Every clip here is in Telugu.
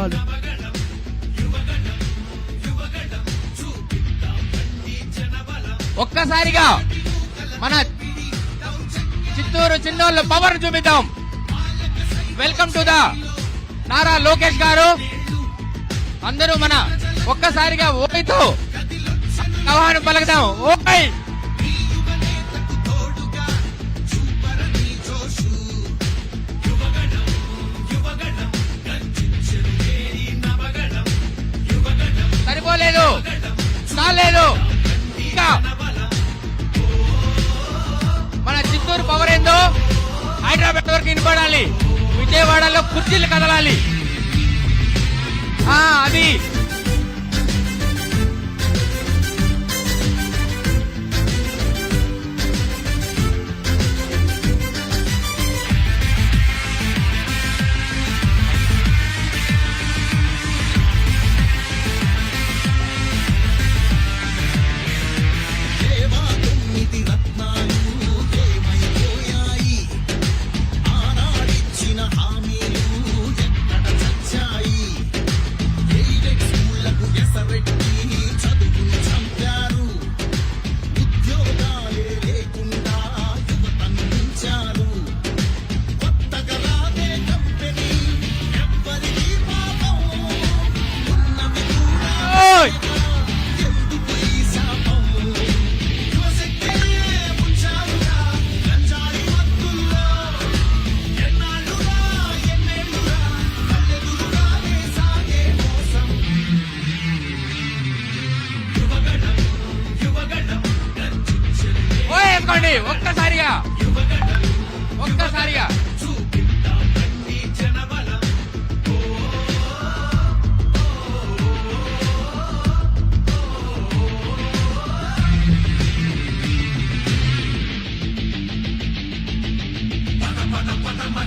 చెక్ ఒక్కసారిగా మన చిత్తూరు చిన్నోళ్ళు పవర్ చూపిద్దాం. Welcome to the Nara Lokesh గారు. అందరూ మన ఒక్కసారిగా ఓయితో ఆహ్వానం పలకదాం. ఓయ్! చాలేదు ఇంకా మన చిత్తూరు పవర్ ఏందో? హైదరాబాద్ వరకు వినపడాలి విజయవాడలో కుర్చీలు కదలాలి. ఆ, అది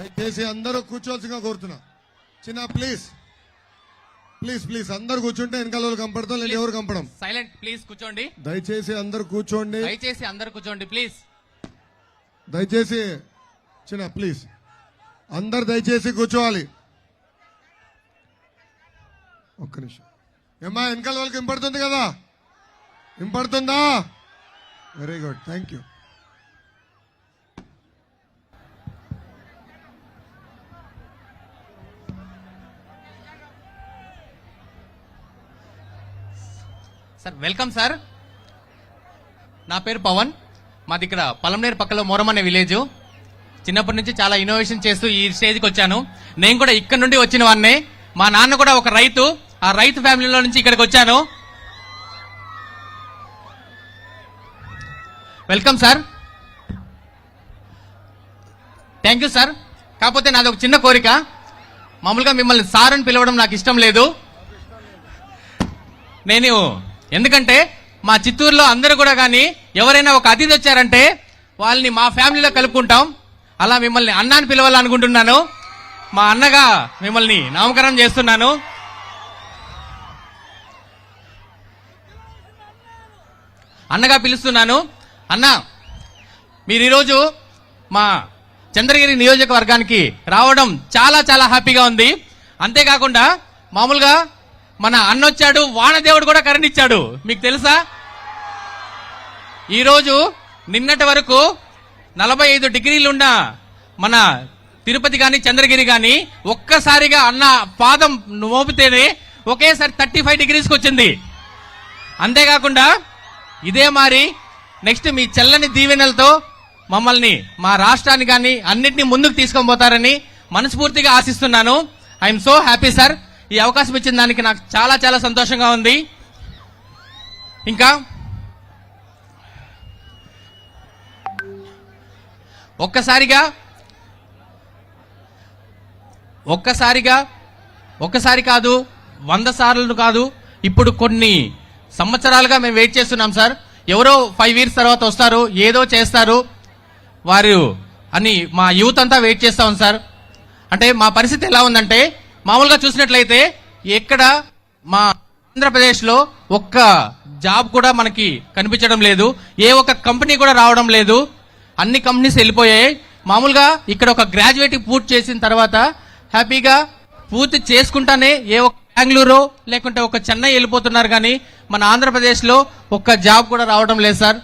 దయచేసి అందరూ కూర్చోవలసిందిగా కోరుతున్నా. చిన్న ప్లీజ్ ప్లీజ్ ప్లీజ్ అందరు కూర్చుంటే వెనకాల వాళ్ళు కంపడతాం లేదు ఎవరు కంపడం సైలెంట్ ప్లీజ్ కూర్చోండి. దయచేసి అందరు కూర్చోండి. దయచేసి అందరు కూర్చోండి ప్లీజ్ దయచేసి చిన్న ప్లీజ్ అందరు దయచేసి కూర్చోవాలి. ఒక్క నిమిషం. ఏమ్మా వెనకాల వాళ్ళకి ఇంపడుతుంది కదా? ఇంపడుతుందా very good thank you sir welcome sir. నా పేరు పవన్. మాది ఇక్కడ పలంనేరు పక్కలో మొరం అనే విలేజ్. చిన్నప్పటి నుంచి చాలా ఇన్నోవేషన్ చేస్తూ ఈ స్టేజ్కి వచ్చాను. నేను కూడా ఇక్కడ నుండి వచ్చిన వాడిని. మా నాన్న కూడా ఒక రైతు. ఆ రైతు ఫ్యామిలీలో నుంచి ఇక్కడికి వచ్చాను. Welcome sir. Thank you sir. కాకపోతే నాది ఒక చిన్న కోరిక. మామూలుగా మిమ్మల్ని సార్ అని పిలవడం నాకు ఇష్టం లేదు. నేను ఎందుకంటే మా చిత్తూరులో అందరూ కూడా కానీ ఎవరైనా ఒక అతిథి వచ్చారంటే వాళ్ళని మా ఫ్యామిలీలో కలుపుకుంటాం. అలా మిమ్మల్ని అన్నాని పిలవాలనుకుంటున్నాను. మా అన్నగా మిమ్మల్ని నామకరణం చేస్తున్నాను. అన్నగా పిలుస్తున్నాను. అన్న మీరు ఈరోజు మా చంద్రగిరి నియోజకవర్గానికి రావడం చాలా చాలా హ్యాపీగా ఉంది. అంతేకాకుండా మామూలుగా మన అన్నొచ్చాడు వానదేవుడు కూడా కరెంట్ ఇచ్చాడు మీకు తెలుసా? ఈరోజు నిన్నటి వరకు నలభై ఐదు డిగ్రీలున్న మన తిరుపతి కానీ చంద్రగిరి కానీ ఒక్కసారిగా అన్న పాదం మోపితేనే ఒకేసారి థర్టీ ఫైవ్ డిగ్రీస్కి వచ్చింది అంతేకాకుండా ఇదే మరి నెక్స్ట్ మీ చల్లని దీవెనలతో మమ్మల్ని మా రాష్ట్రాన్ని కానీ అన్నింటినీ ముందుకు తీసుకొని పోతారని మనస్ఫూర్తిగా ఆశిస్తున్నాను. I'm so happy sir. ఈ అవకాశం ఇచ్చిన దానికి నాకు చాలా చాలా సంతోషంగా ఉంది. ఇంకా ఒక్కసారిగా ఒక్కసారిగా ఒక్కసారి కాదు వంద సార్లు కాదు ఇప్పుడు కొన్ని సంవత్సరాలుగా మేము వెయిట్ చేస్తున్నాం సార్. ఎవరో ఫైవ్ ఇయర్స్ తర్వాత వస్తారు ఏదో చేస్తారు. వారు అని మా యూత్ అంతా వెయిట్ చేస్తాం సార్. అంటే మా పరిస్థితి ఎలా ఉందంటే మామూలుగా చూసినట్లయితే ఎక్కడ మా ఆంధ్రప్రదేశ్లో ఒక్క జాబ్ కూడా మనకి కనిపించడం లేదు ఏ ఒక్క కంపెనీ కూడా రావడం లేదు. అన్ని కంపెనీస్ వెళ్ళిపోయాయి. మామూలుగా ఇక్కడ ఒక గ్రాడ్యుయేట్ పూర్తి చేసిన తర్వాత హ్యాపీగా పూర్తి చేసుకుంటానే ఏ ఒక్క బెంగళూరు లేకుంటే ఒక చెన్నై వెళ్ళిపోతున్నారు కానీ మన ఆంధ్రప్రదేశ్లో ఒక్క జాబ్ కూడా రావడం లేదు సార్.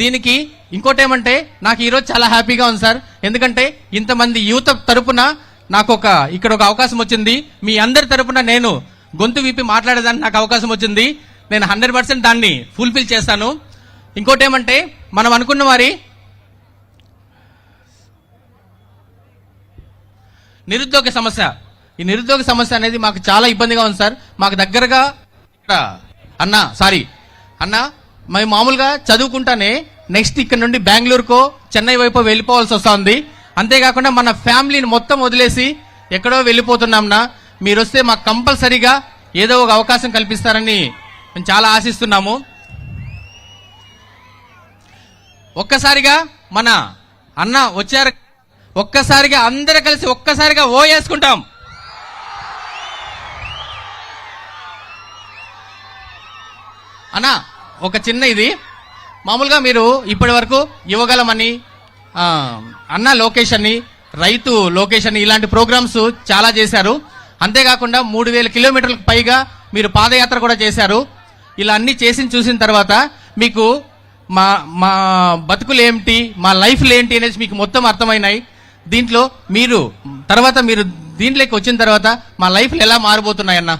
దీనికి ఇంకోటి ఏమంటే నాకు ఈరోజు చాలా హ్యాపీగా ఉంది సార్. ఎందుకంటే ఇంతమంది యువత తరపున నాకు ఒక ఇక్కడ ఒక అవకాశం వచ్చింది. మీ అందరి తరపున నేను గొంతు విప్పి మాట్లాడేదానికి నాకు అవకాశం వచ్చింది. నేను హండ్రెడ్ పర్సెంట్ దాన్ని ఫుల్ఫిల్ చేస్తాను ఇంకోటి ఏమంటే మనం అనుకున్న వారి నిరుద్యోగ సమస్య. ఈ నిరుద్యోగ సమస్య అనేది మాకు చాలా ఇబ్బందిగా ఉంది సార్. మాకు దగ్గరగా ఇక్కడ అన్న సారీ అన్న మేము మామూలుగా చదువుకుంటానే నెక్స్ట్ ఇక్కడ నుండి బెంగళూరుకో చెన్నై వైపు వెళ్ళిపోవాల్సి వస్తుంది. అంతేకాకుండా మన ఫ్యామిలీని మొత్తం వదిలేసి ఎక్కడో వెళ్ళిపోతున్నాంనా మీరు వస్తే మాకు కంపల్సరీగా ఏదో ఒక అవకాశం కల్పిస్తారని మేము చాలా ఆశిస్తున్నాము. ఒక్కసారిగా మన అన్న వచ్చారు. ఒక్కసారిగా అందరు కలిసి ఒక్కసారిగా ఓ వేసుకుంటాం. అన్న ఒక చిన్న ఇది. మామూలుగా మీరు ఇప్పటి వరకు ఇవ్వగలమని అన్న లోకేష్ అని రైతు లోకేష్ అని ఇలాంటి ప్రోగ్రామ్స్ చాలా చేశారు. అంతేకాకుండా మూడు వేల కిలోమీటర్లకు పైగా మీరు పాదయాత్ర కూడా చేశారు. ఇలా అన్ని చేసి చూసిన తర్వాత మీకు మా మా బతుకులు ఏంటి మా లైఫ్లు ఏంటి అనేసి మీకు మొత్తం అర్థమైనాయి. దీంట్లో మీరు తర్వాత మీరు దీంట్లోకి వచ్చిన తర్వాత మా లైఫ్లు ఎలా మారిపోతున్నాయన్నా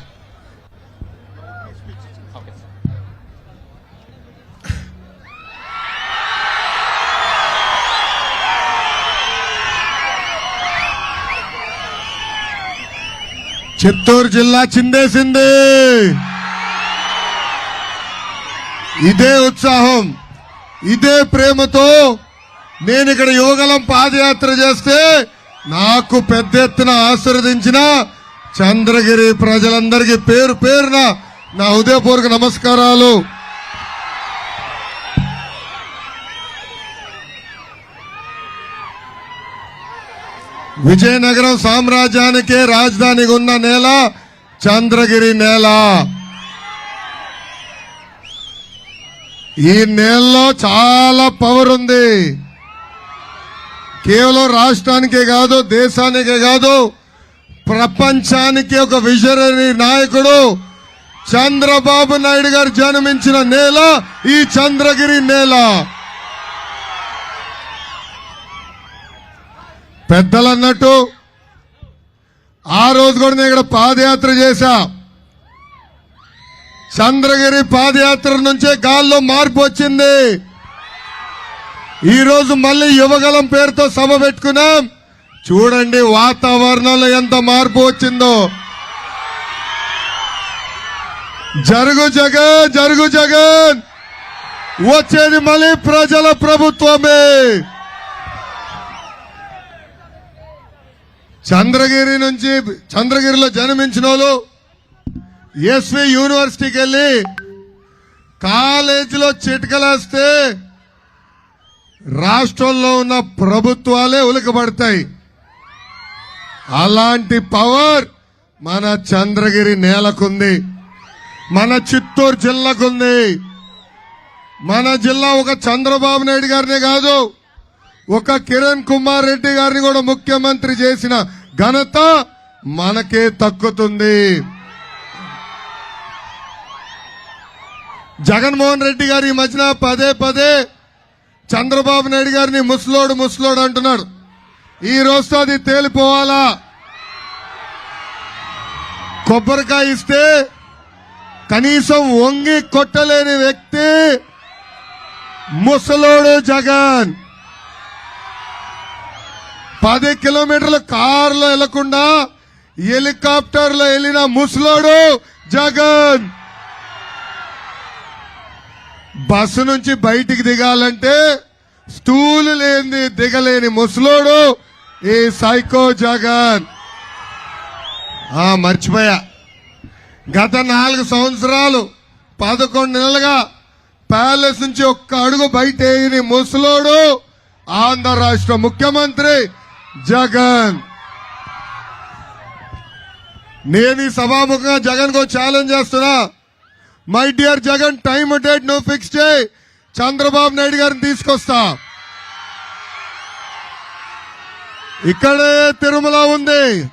చిత్తూరు జిల్లా చిందేసింది. ఇదే ఉత్సాహం ఇదే ప్రేమతో నేను ఇక్కడ యువగలం పాదయాత్ర చేస్తే నాకు పెద్ద ఎత్తున ఆశీర్వదించిన చంద్రగిరి ప్రజలందరికీ పేరు పేరున నా హృదయపూర్వక నమస్కారాలు. విజయనగరం సామ్రాజ్యానికే రాజధానిగా ఉన్న నేల చంద్రగిరి నేల. ఈ నేలలో చాలా పవర్ ఉంది. కేవలం రాష్ట్రానికే కాదు దేశానికే కాదు ప్రపంచానికి ఒక విజనరీ నాయకుడు చంద్రబాబు నాయుడు గారు జన్మించిన నేల ఈ చంద్రగిరి నేల. పెద్దలు అన్నట్టు ఆ రోజు కూడా నేను ఇక్కడ పాదయాత్ర చేశా. చంద్రగిరి పాదయాత్ర నుంచే గాల్లో మార్పు వచ్చింది. ఈరోజు మళ్ళీ యువగలం పేరుతో సభ పెట్టుకున్నాం. చూడండి వాతావరణంలో ఎంత మార్పు వచ్చిందో. జరుగు జగన్ జరుగు జగన్. వచ్చేది మళ్ళీ ప్రజల ప్రభుత్వమే. చంద్రగిరి నుంచి చంద్రగిరిలో జన్మించిన వాళ్ళు ఎస్వి యూనివర్సిటీకి వెళ్ళి కాలేజీలో చిట్కలేస్తే రాష్ట్రంలో ఉన్న ప్రభుత్వాలే ఉలికబడతాయి అలాంటి పవర్ మన చంద్రగిరి నేలకుంది. మన చిత్తూరు జిల్లాకుంది. మన జిల్లా ఒక చంద్రబాబు నాయుడు గారినే కాదు. ఒక కిరణ్ కుమార్ రెడ్డి గారిని కూడా ముఖ్యమంత్రి చేసిన ఘనత మనకే తక్కుతుంది. జగన్మోహన్ రెడ్డి గారి మధ్యన పదే పదే చంద్రబాబు నాయుడు గారిని ముసలోడు ముసలోడు అంటున్నాడు. ఈ రోజుతో అది తేలిపోవాలా? కొబ్బరికాయ ఇస్తే కనీసం వంగి కొట్టలేని వ్యక్తి ముసలోడు జగన్. పది కిలోమీటర్ల కారులో వెళ్ళకుండా హెలికాప్టర్లో వెళ్ళిన ముసలోడు జగన్. బస్సు నుంచి బయటికి దిగాలంటే స్టూలు లేని దిగలేని ముసలోడు ఈ సైకో జగన్. ఆ మర్చిపోయా. గత నాలుగు సంవత్సరాలు పదకొండు నెలలుగా ప్యాలెస్ నుంచి ఒక్క అడుగు బయట ముసలోడు ఆంధ్ర రాష్ట్ర ముఖ్యమంత్రి జగన్. నేను ఈ సభాముఖంగా జగన్కు ఛాలెంజ్ చేస్తున్నా. My dear Jagan time date నువ్వు ఫిక్స్ చేయి. చంద్రబాబు నాయుడు గారిని తీసుకొస్తా. ఇక్కడే తిరుమల ఉంది.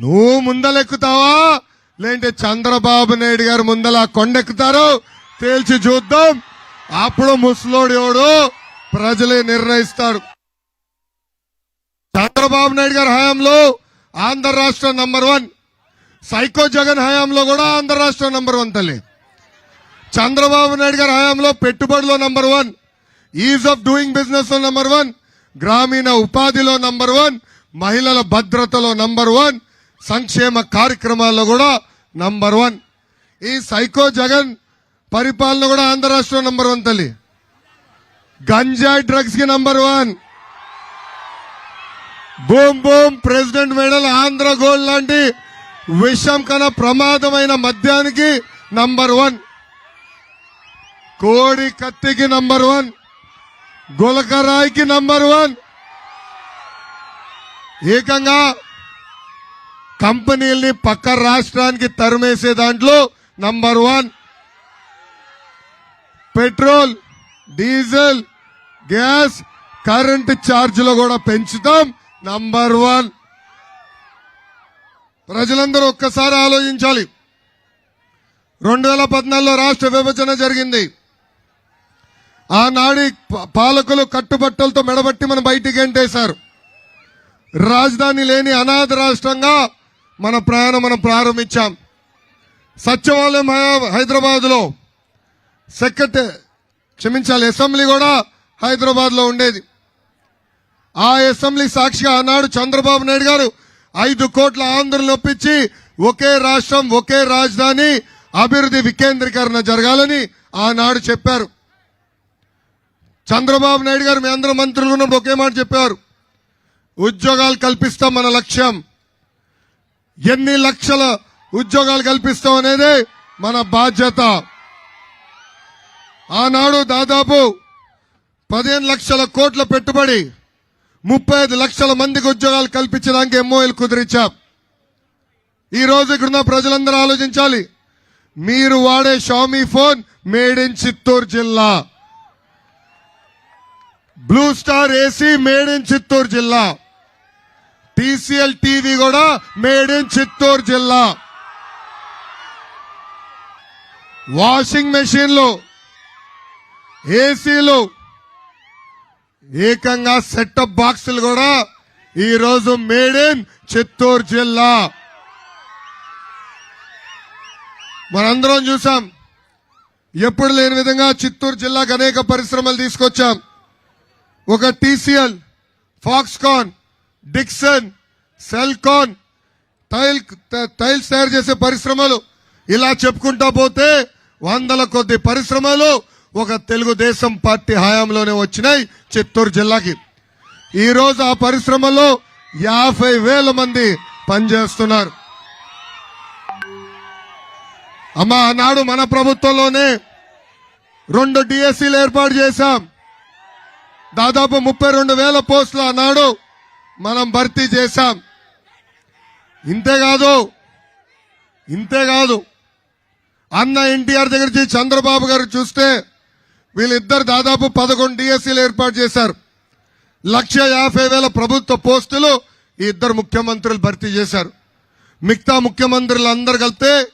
నువ్వు ముందలెక్కుతావా? లేదంటే చంద్రబాబు నాయుడు గారు ముందల కొండెక్కుతారు? తేల్చి చూద్దాం. అప్పుడు ముసలోడు ఎవడు? ప్రజలే నిర్ణయిస్తారు. చంద్రబాబు నాయుడు గారి హయాంలో ఆంధ్ర రాష్ట్రం నంబర్ వన్. సైకో జగన్ హయాంలో కూడా ఆంధ్ర రాష్ట్రం నంబర్ వన్ తల్లి. చంద్రబాబు నాయుడు గారి హయాంలో పెట్టుబడిలో number one. Ease of doing బిజినెస్లో నంబర్ వన్. గ్రామీణ ఉపాధిలో నంబర్ వన్. మహిళల భద్రతలో నంబర్ వన్. సంక్షేమ కార్యక్రమాల్లో కూడా నంబర్ వన్. ఈ సైకో జగన్ పరిపాలన కూడా ఆంధ్ర రాష్ట్రం నంబర్ వన్ తల్లి. గంజాయి డ్రగ్స్కి number one. Boom boom president medal Andhra gold లాంటి విషం కన్నా ప్రమాదమైన మద్యానికి నంబర్ వన్. కోడి కత్తికి నంబర్ వన్. గులకరాయికి నంబర్ వన్. ఏకంగా కంపెనీల్ని పక్క రాష్ట్రానికి తరిమేసే దాంట్లో number one. Petrol diesel gas current ఛార్జీలు కూడా పెంచుతాం. నంబర్ వన్ ప్రజలందరూ ఒక్కసారి ఆలోచించాలి. రెండు వేల పద్నాలుగులో రాష్ట్ర విభజన జరిగింది. ఆనాడి ప- పాలకులు కట్టుబట్టలతో మెడబట్టి మనం బయటికి ఎంటేశారు. రాజధాని లేని అనాథ రాష్ట్రంగా మన ప్రయాణం మనం ప్రారంభించాం. సచివాలయం హైదరాబాద్లో సెక్రటరీ క్షమించాలి. అసెంబ్లీ కూడా హైదరాబాద్లో ఉండేది. ఆ అసెంబ్లీ సాక్షిగా ఆనాడు చంద్రబాబు నాయుడు గారు ఐదు కోట్ల ఆంధ్రులు ఒప్పించి ఒకే రాష్ట్రం ఒకే రాజధాని అభివృద్ధి వికేంద్రీకరణ జరగాలని ఆనాడు చెప్పారు. చంద్రబాబు నాయుడు గారు మీ అందరూ మంత్రులు ఉన్నప్పుడు ఒకే మాట చెప్పారు. ఉద్యోగాలు కల్పిస్తాం మన లక్ష్యం. ఎన్ని లక్షల ఉద్యోగాలు కల్పిస్తాం అనేది మన బాధ్యత. ఆనాడు దాదాపు పదిహేను లక్షల కోట్ల పెట్టుబడి ముప్పై ఐదు లక్షల మందికి ఉద్యోగాలు కల్పించడానికి ఎంఓఎల్ కుదిరించాం. ఈ ఇక్కడున్న ప్రజలందరూ ఆలోచించాలి. మీరు వాడే Xiaomi phone made in Chittoor జిల్లా. Blue star AC made in Chittoor జిల్లా. టీసీఎల్ టీవీ కూడా మేడ్ ఇన్ చిత్తూరు జిల్లా. వాషింగ్ మెషిన్లు ఏసీలు ఏకంగా సెటప్ బాక్సులు కూడా ఈరోజు మేడ్ ఇన్ చిత్తూరు జిల్లా. మనందరం చూసాం. ఎప్పుడు లేని విధంగా చిత్తూరు జిల్లాకు అనేక పరిశ్రమలు తీసుకొచ్చాం. ఒక TCL Foxconn Dixon Celkon tile tiles తయారు చేసే పరిశ్రమలు. ఇలా చెప్పుకుంటా పోతే వందల కొద్ది పరిశ్రమలు ఒక తెలుగుదేశం పార్టీ హయాంలోనే వచ్చినాయి చిత్తూరు జిల్లాకి. ఈరోజు ఆ పరిశ్రమలో యాభై వేల మంది పనిచేస్తున్నారు. అమ్మ ఆనాడు మన ప్రభుత్వంలోనే రెండు డిఎస్సీలు ఏర్పాటు చేశాం. దాదాపు ముప్పై రెండు వేల పోస్టులు ఆనాడు మనం భర్తీ చేశాం. ఇంతేకాదు ఇంతేకాదు అన్న ఎన్టీఆర్ దగ్గర నుంచి చంద్రబాబు గారు చూస్తే వీళ్ళిద్దరు దాదాపు పదకొండు డిఎస్సీలు ఏర్పాటు చేశారు. లక్ష యాభై వేల ప్రభుత్వ పోస్టులు ఈ ఇద్దరు ముఖ్యమంత్రులు భర్తీ చేశారు. మిగతా ముఖ్యమంత్రులు అందరు కలిపితే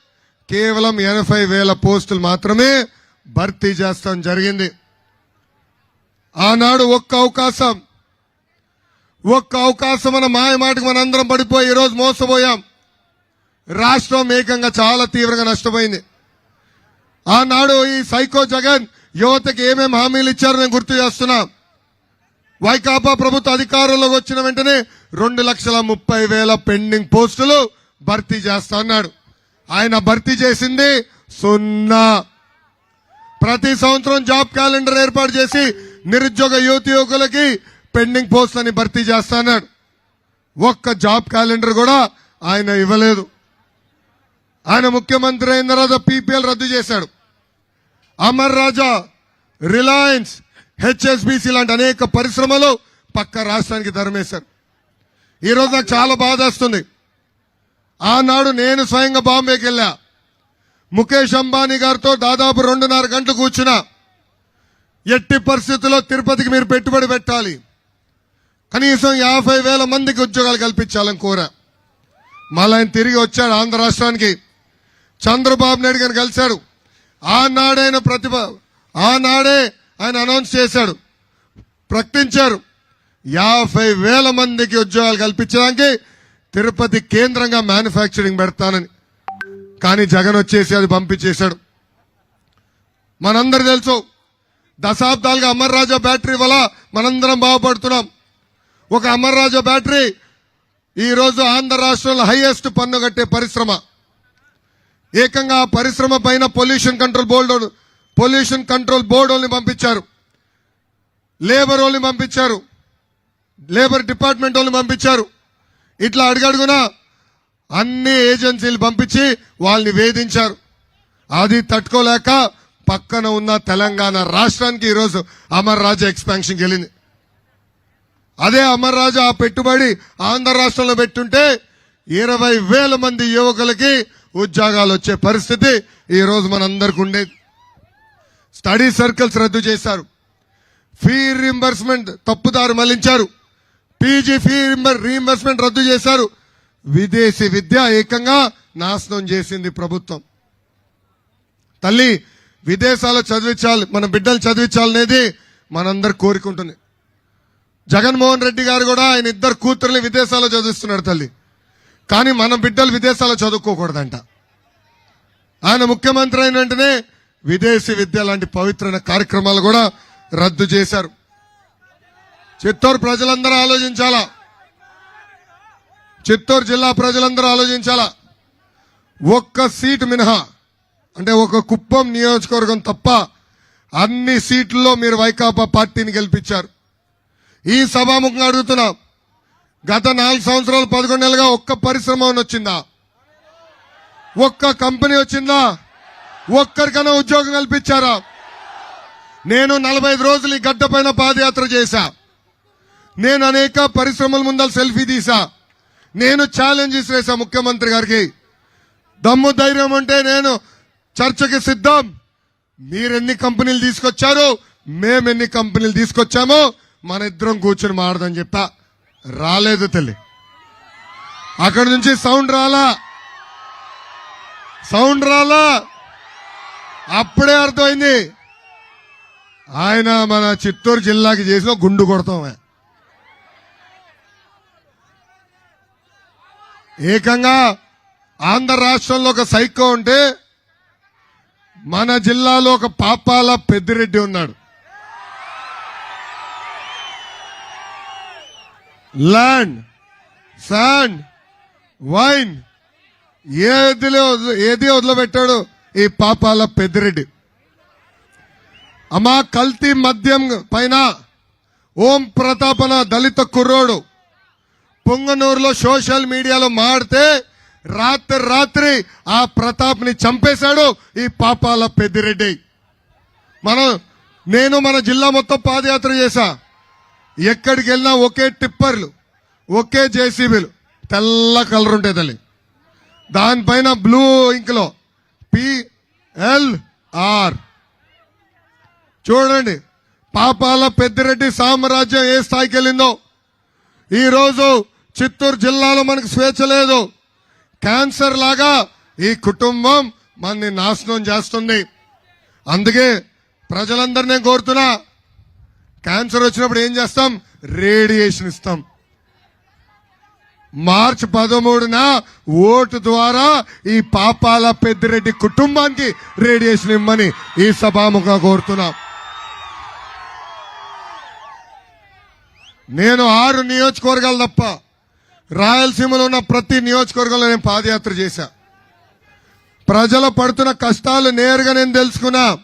కేవలం ఎనభై వేల పోస్టులు మాత్రమే భర్తీ చేస్తాం జరిగింది. ఆనాడు ఒక్క అవకాశం ఒక్క అవకాశం అన్న మాయ మనందరం పడిపోయి ఈరోజు మోసపోయాం. రాష్ట్రం ఏకంగా చాలా తీవ్రంగా నష్టపోయింది. ఆనాడు ఈ సైకో జగన్ యువతకి ఏమేమి హామీలు ఇచ్చారో నేను గుర్తు చేస్తున్నా. వైకాపా ప్రభుత్వ అధికారంలోకి వచ్చిన వెంటనే రెండు లక్షల ముప్పై వేల పెండింగ్ పోస్టులు భర్తీ చేస్తా అన్నాడు. ఆయన భర్తీ చేసింది సున్నా. ప్రతి సంవత్సరం జాబ్ క్యాలెండర్ ఏర్పాటు చేసి నిరుద్యోగ యువతి యువకులకి పెండింగ్ పోస్ట్ అని భర్తీ చేస్తాన్నాడు ఒక్క జాబ్ క్యాలెండర్ కూడా ఆయన ఇవ్వలేదు. ఆయన ముఖ్యమంత్రి అయిన తర్వాత పీపీఎల్ రద్దు చేశాడు. అమర్ రాజా రిలయన్స్ హెచ్ఎస్బిసి లాంటి అనేక పరిశ్రమలు పక్క రాష్ట్రానికి ధరమేశారు. ఈరోజు నాకు చాలా బాధ వస్తుంది. ఆనాడు నేను స్వయంగా బాంబేకి వెళ్ళా. ముఖేష్ అంబానీ గారితో దాదాపు రెండున్నర గంటలు కూర్చున్నా. ఎట్టి పరిస్థితుల్లో తిరుపతికి మీరు పెట్టుబడి పెట్టాలి. కనీసం యాభై వేల మందికి ఉద్యోగాలు కల్పించాలని కోరా. మళ్ళీ ఆయన తిరిగి వచ్చాడు ఆంధ్ర రాష్ట్రానికి. చంద్రబాబు నాయుడు గారిని కలిశాడు. ఆనాడైన ప్రతిభ ఆనాడే ఆయన అనౌన్స్ చేశాడు. ప్రకటించారు. యాభై వేల మందికి ఉద్యోగాలు కల్పించడానికి తిరుపతి కేంద్రంగా మ్యానుఫ్యాక్చరింగ్ పెడతానని. కానీ జగన్ వచ్చేసి అది పంపించేశాడు. మనందరు తెలుసు దశాబ్దాలుగా అమర్ రాజా బ్యాటరీ వల్ల మనందరం బాగుపడుతున్నాం. ఒక అమర్ రాజా బ్యాటరీ ఈరోజు ఆంధ్ర రాష్ట్రంలో హైయెస్ట్ పన్ను కట్టే పరిశ్రమ. ఏకంగా ఆ పరిశ్రమ పైన pollution control board pollution control board వాళ్ళని పంపించారు. లేబర్ వాళ్ళని పంపించారు. లేబర్ డిపార్ట్మెంట్ వాళ్ళని పంపించారు. ఇట్లా అడుగడుగునా అన్ని ఏజెన్సీలు పంపించి వాళ్ళని వేధించారు. అది తట్టుకోలేక పక్కన ఉన్న తెలంగాణ రాష్ట్రానికి ఈరోజు అమర్ రాజా ఎక్స్పాన్షన్కి వెళ్ళింది. అదే అమర్ రాజా ఆ పెట్టుబడి ఆంధ్ర రాష్ట్రంలో పెట్టుంటే ఇరవై వేల మంది యువకులకి ఉద్యోగాలు వచ్చే పరిస్థితి ఈరోజు మనందరికి ఉండేది. స్టడీ సర్కిల్స్ రద్దు చేశారు. ఫీ రీంబర్స్మెంట్ తప్పుదారు మళ్ళించారు. పీజీ ఫీ రీంబర్స్మెంట్ రద్దు చేశారు. విదేశీ విద్య ఏకంగా నాశనం చేసింది ప్రభుత్వం. తల్లి విదేశాల్లో చదివించాలి మన బిడ్డలు చదివించాలనేది మనందరు కోరుకుంటుంది జగన్మోహన్ రెడ్డి గారు కూడా ఆయన ఇద్దరు కూతుర్ని విదేశాల్లో చదివిస్తున్నాడు తల్లి. కానీ మన బిడ్డలు విదేశాల్లో చదువుకోకూడదంట. ఆయన ముఖ్యమంత్రి అయిన వెంటనే విదేశీ విద్య లాంటి పవిత్రమైన కార్యక్రమాలు కూడా రద్దు చేశారు. చిత్తూరు ప్రజలందరూ ఆలోచించాలా? చిత్తూరు జిల్లా ప్రజలందరూ ఆలోచించాలా? ఒక్క సీటు మినహా అంటే ఒక కుప్పం నియోజకవర్గం తప్ప అన్ని సీట్లలో మీరు వైకాపా పార్టీని గెలిపించారు. ఈ సభాముఖంగా అడుగుతున్నాం గత నాలుగు సంవత్సరాలు పదకొండు నెలలుగా ఒక్క పరిశ్రమ వచ్చిందా? ఒక్క కంపెనీ వచ్చిందా? ఒక్కరికైనా ఉద్యోగం కల్పించారా? నేను నలభై ఐదు రోజులు ఈ గడ్డ పైన పాదయాత్ర చేశా. నేను అనేక పరిశ్రమల ముందర సెల్ఫీ తీసా నేను ఛాలెంజెస్ వేసా ముఖ్యమంత్రి గారికి. దమ్ము ధైర్యం ఉంటే నేను చర్చకి సిద్ధం. మీరెన్ని కంపెనీలు తీసుకొచ్చారు మేము ఎన్ని కంపెనీలు తీసుకొచ్చామో మన ఇద్దరం కూర్చొని మాడదని చెప్పా రాలేదు తల్లి. అక్కడి నుంచి సౌండ్ రాలా? సౌండ్ రాలా? అప్పుడే అర్థమైంది. ఆయన మన చిత్తూరు జిల్లాకి చేసిన గుండు కొడతాం ఏకంగా ఆంధ్ర రాష్ట్రంలో ఒక సైకో ఉంటే మన జిల్లాలో ఒక పాపాల పెద్దిరెడ్డి ఉన్నాడు. ల్యాండ్ శాండ్ వైన్ ఏదిలో ఏది వదిలిపెట్టాడు? ఈ పాపాల పెద్దిరెడ్డి. అమా కల్తీ మద్యం పైన ఓం ప్రతాపన దళిత కుర్రోడు. పొంగనూరులో సోషల్ మీడియాలో మాడితే రాత్రి రాత్రి ఆ ప్రతాప్ని చంపేశాడు ఈ పాపాల పెద్దిరెడ్డి. మనం నేను మన జిల్లా మొత్తం పాదయాత్ర చేశా. ఎక్కడికి వెళ్ళినా ఒకే టిప్పర్లు ఒకే జేసీబీలు. తెల్ల కలర్ ఉంటాయి తల్లి. దానిపైన బ్లూ ఇంక్లో. పిఎల్ఆర్ చూడండి పాపాల పెద్దిరెడ్డి సామ్రాజ్యం ఏ స్థాయికి వెళ్ళిందో. ఈరోజు చిత్తూరు జిల్లాలో మనకు స్వేచ్ఛ లేదు. క్యాన్సర్ లాగా ఈ కుటుంబం మనని నాశనం చేస్తుంది. అందుకే ప్రజలందరినీ కోరుతున్నా క్యాన్సర్ వచ్చినప్పుడు ఏం చేస్తాం? రేడియేషన్ ఇస్తాం. మార్చి పదమూడున ఓటు ద్వారా ఈ పాపాల పెద్దిరెడ్డి కుటుంబానికి రేడియేషన్ ఇమ్మని ఈ సభాముఖంగా కోరుతున్నాం. నేను ఆరు నియోజకవర్గాలు తప్ప రాయలసీమలో ఉన్న ప్రతి నియోజకవర్గంలో నేను పాదయాత్ర చేశా. ప్రజలు పడుతున్న కష్టాలు నేరుగా నేను తెలుసుకున్నా.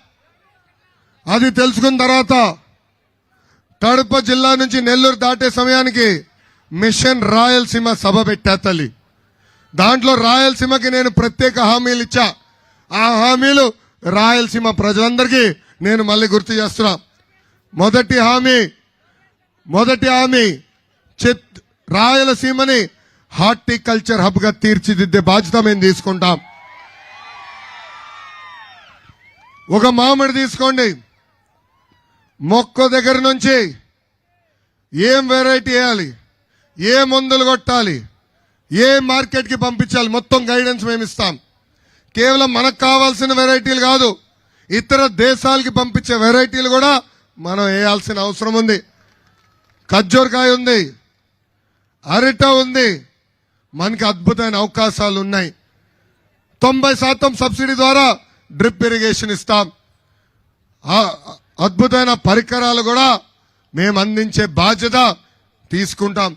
అది తెలుసుకున్న తర్వాత కడప జిల్లా నుంచి నెల్లూరు దాటే సమయానికి మిషన్ రాయలసీమ సభ పెట్టా తల్లి. దాంట్లో రాయలసీమకి నేను ప్రత్యేక హామీలు ఇచ్చా. ఆ హామీలు రాయలసీమ ప్రజలందరికీ నేను మళ్ళీ గుర్తు చేస్తున్నా. మొదటి హామీ మొదటి హామీ చిత్ రాయలసీమని హార్టికల్చర్ హబ్గా తీర్చిదిద్దే బాధ్యత మేము తీసుకుంటాం. ఒక మామిడి తీసుకోండి. మొక్క దగ్గర నుంచి ఏం వెరైటీ వేయాలి? ఏ మందులు కొట్టాలి? ఏ మార్కెట్కి పంపించాలి? మొత్తం గైడెన్స్ మేము ఇస్తాం. కేవలం మనకు కావాల్సిన వెరైటీలు కాదు ఇతర దేశాలకి పంపించే వెరైటీలు కూడా మనం వేయాల్సిన అవసరం ఉంది. ఖర్జూరకాయ ఉంది అరిట ఉంది. మనకి అద్భుతమైన అవకాశాలు ఉన్నాయి. తొంభై శాతం సబ్సిడీ ద్వారా డ్రిప్ ఇరిగేషన్ ఇస్తాం. అద్భుతమైన పరికరాలు కూడా మేము అందించే బాధ్యత తీసుకుంటాం.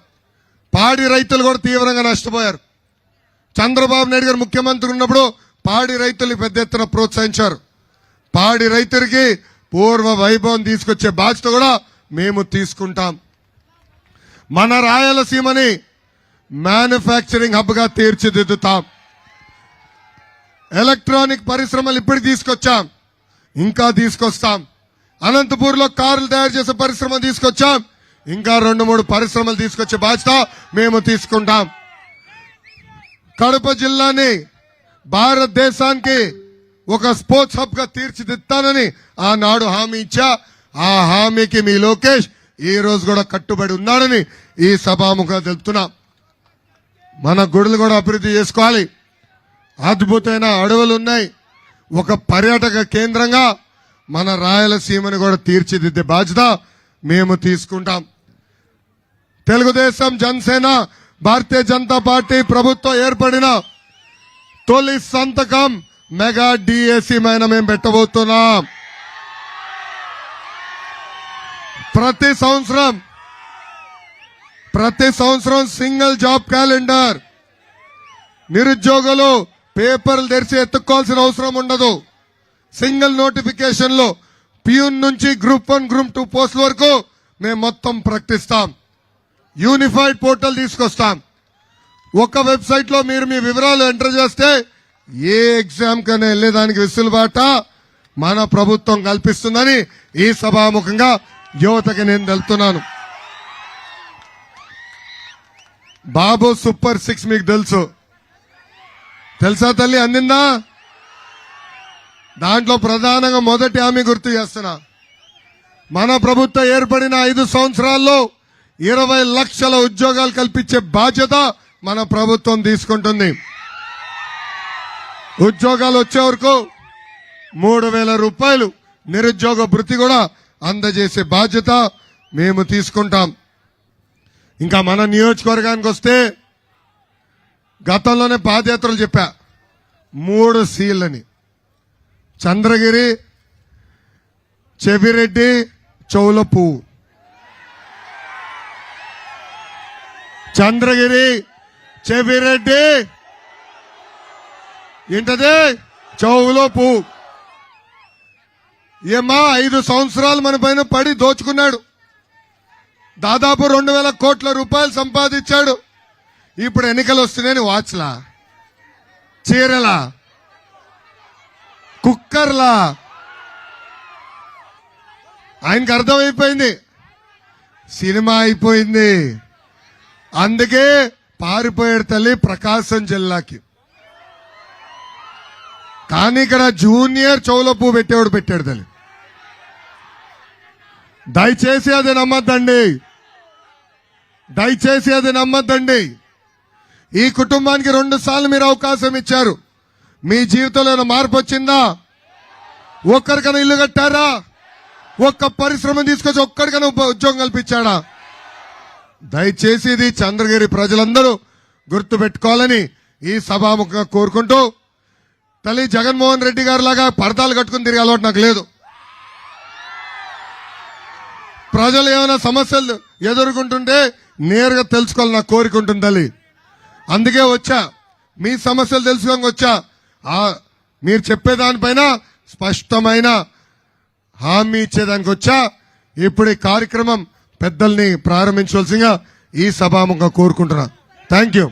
పాడి రైతులు కూడా తీవ్రంగా నష్టపోయారు. చంద్రబాబు నాయుడు గారు ముఖ్యమంత్రి ఉన్నప్పుడు పాడి రైతుల్ని పెద్ద ఎత్తున ప్రోత్సహించారు. పాడి రైతులకి పూర్వ వైభవం తీసుకొచ్చే బాధ్యత కూడా మేము తీసుకుంటాం. మన రాయలసీమని మ్యానుఫ్యాక్చరింగ్ హబ్గా తీర్చిదిద్దుతాం. ఎలక్ట్రానిక్ పరిశ్రమలు ఇప్పుడు తీసుకొచ్చాం. ఇంకా తీసుకొస్తాం. అనంతపూర్లో కార్లు తయారు చేసే పరిశ్రమ తీసుకొచ్చాం. ఇంకా రెండు మూడు పరిశ్రమలు తీసుకొచ్చే బాధ్యత మేము తీసుకుంటాం. కడప జిల్లాని భారతదేశానికి ఒక స్పోర్ట్స్ హబ్గా తీర్చిదిద్దానని ఆనాడు హామీ ఇచ్చా. ఆ హామీకి మీ లోకేష్ ఈ రోజు కూడా కట్టుబడి ఉన్నాడని ఈ సభాముఖంగా తెలుపుతున్నా. మన గుడులు కూడా అభివృద్ధి చేసుకోవాలి. అద్భుతమైన అడవులు ఉన్నాయి. ఒక పర్యాటక కేంద్రంగా మన రాయలసీమని కూడా తీర్చిదిద్దే బాధ్యత మేము తీసుకుంటాం. తెలుగుదేశం జనసేన భారతీయ జనతా పార్టీ ప్రభుత్వం ఏర్పడిన తొలి సంతకం మెగా డిఎస్సి మైన మేము పెట్టబోతున్నాం. ప్రతి సంవత్సరం ప్రతి సంవత్సరం సింగిల్ జాబ్ క్యాలెండర్. నిరుద్యోగులు పేపర్లు తెరిచి ఎత్తుక్కోవాల్సిన అవసరం ఉండదు. సింగిల్ నోటిఫికేషన్లో పియూన్ నుంచి group one group two post వరకు మేము మొత్తం ప్రకటిస్తాం. యూనిఫైడ్ పోర్టల్ తీసుకొస్తాం. ఒక వెబ్సైట్లో మీరు మీ వివరాలు ఎంటర్ చేస్తే ఏ ఎగ్జామ్ కన్నా వెళ్ళేదానికి విసులుబాట మన ప్రభుత్వం కల్పిస్తుందని ఈ సభాముఖంగా యువతకి నేను తెలుపుతున్నాను. బాబు సూపర్ సిక్స్ మీకు తెలుసు. తెలుసా తల్లి అందిందా? దాంట్లో ప్రధానంగా మొదటి హామీ గుర్తు చేస్తున్నా. మన ప్రభుత్వం ఏర్పడిన ఐదు సంవత్సరాల్లో ఇరవై లక్షల ఉద్యోగాలు కల్పించే బాధ్యత మన ప్రభుత్వం తీసుకుంటుంది. ఉద్యోగాలు వచ్చే వరకు మూడు వేల రూపాయలు నిరుద్యోగ భృతి కూడా అందజేసే బాధ్యత మేము తీసుకుంటాం. ఇంకా మన నియోజకవర్గానికి వస్తే గతంలోనే పాదయాత్రలు చెప్పా. మూడు సీళ్ళని. చంద్రగిరి చెవిరెడ్డి చౌలపు. చంద్రగిరి చెవిరెడ్డి. ఏంటది? చౌలోపు. ఏమా ఐదు సంవత్సరాలు మన పైన పడి దోచుకున్నాడు. దాదాపు రెండు వేల కోట్ల రూపాయలు సంపాదించాడు. ఇప్పుడు ఎన్నికలు వస్తున్నాయని వాచ్లా చీరలా. కుక్కర్లా. ఆయనకు అర్థమైపోయింది. సినిమా అయిపోయింది. అందుకే పారిపోయాడు తల్లి ప్రకాశం జిల్లాకి. కానీ ఇక్కడ జూనియర్ చౌల పువ్వు పెట్టేవాడు పెట్టాడు తల్లి. దయచేసి అది నమ్మద్దండి. దయచేసి అది నమ్మద్దండి. ఈ కుటుంబానికి రెండు సార్లు మీరు అవకాశం ఇచ్చారు. మీ జీవితంలో ఏమైనా మార్పు వచ్చిందా? ఒక్కరికైనా ఇల్లు కట్టారా? ఒక్క పరిశ్రమ తీసుకొచ్చి ఒక్కడికైనా ఉద్యోగం కల్పించాడా? దయచేసి ఇది చంద్రగిరి ప్రజలందరూ గుర్తు పెట్టుకోవాలని ఈ సభాముఖంగా కోరుకుంటూ తల్లి జగన్మోహన్ రెడ్డి గారు లాగా పడతాలు కట్టుకుని తిరిగే అలవాటు నాకు లేదు. ప్రజలు ఏమైనా సమస్యలు ఎదుర్కొంటుంటే నేరుగా తెలుసుకోవాలి నా కోరిక ఉంటుంది తల్లి. అందుకే వచ్చా. మీ సమస్యలు తెలుసుకోని వచ్చా. మీరు చెప్పేదానిపైన స్పష్టమైన హామీ ఇచ్చేదానికి వచ్చా ఇప్పుడు ఈ కార్యక్రమం పెద్దల్ని ప్రారంభించవలసిందిగా ఈ సభాముఖంగా కోరుకుంటున్నా. Thank you.